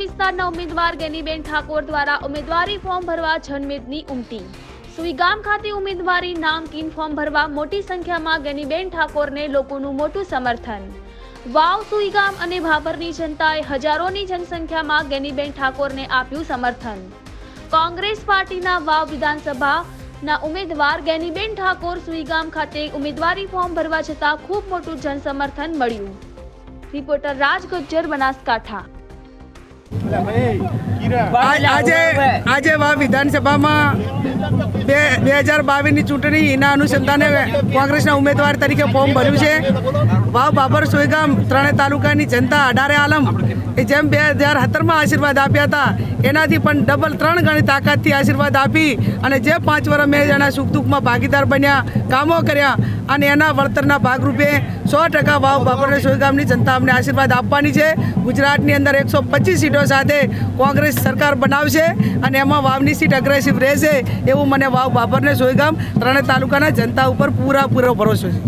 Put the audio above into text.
વિસ્તારના ઉમેદવાર ગેનીબેન ઠાકોર દ્વારા ઉમેદવારી ફોર્મ ભરવા જનમેદની ઉમટી. સુઈગામ ખાતે ઉમેદવારી નામકીન ફોર્મ ભરવા મોટી સંખ્યામાં ગેનીબેન ઠાકોરને લોકોનું મોટું સમર્થન. વાવ, સુઈગામ અને ભાભરની જનતાએ હજારોની જનસંખ્યામાં ગેનીબેન ઠાકોરને આપ્યું સમર્થન. કોંગ્રેસ પાર્ટીના વાવ વિધાનસભાના ઉમેદવાર ગેનીબેન ઠાકોર સુઈગામ ખાતે ઉમેદવારી ફોર્મ ભરવા જતાં ખૂબ મોટું જનસમર્થન મળ્યું. રિપોર્ટર રાજ ગુજ્જર બનાસકાંઠા. આજે આજે વિધાનસભામાં બે બે હજાર બાવીસની ચૂંટણી એના અનુસંધાને કોંગ્રેસના ઉમેદવાર તરીકે ફોર્મ ભર્યું છે. વાવ બાબર સોયગામ ત્રણેય તાલુકાની જનતા અઢારે આલમ, એ જેમ બે હજાર સત્તરમાં આશીર્વાદ આપ્યા હતા, એનાથી પણ ડબલ ત્રણ ગણી તાકાતથી આશીર્વાદ આપી અને જે પાંચ વર્ષ મેં જણા સુખ દુઃખમાં ભાગીદાર બન્યા, કામો કર્યા અને એના વળતરના ભાગરૂપે સો ટકા વાવ બાબરને સોયગામની જનતા અમને આશીર્વાદ આપવાની છે. ગુજરાતની અંદર એકસો પચીસ સીટો સાથે કોંગ્રેસ સરકાર બનાવશે અને એમાં વાવની સીટ અગ્રેસિવ રહેશે એવું મને વાવ બાબરને સોયગામ ત્રણેય તાલુકાના જનતા ઉપર પૂરા પૂરો ભરોસો છે.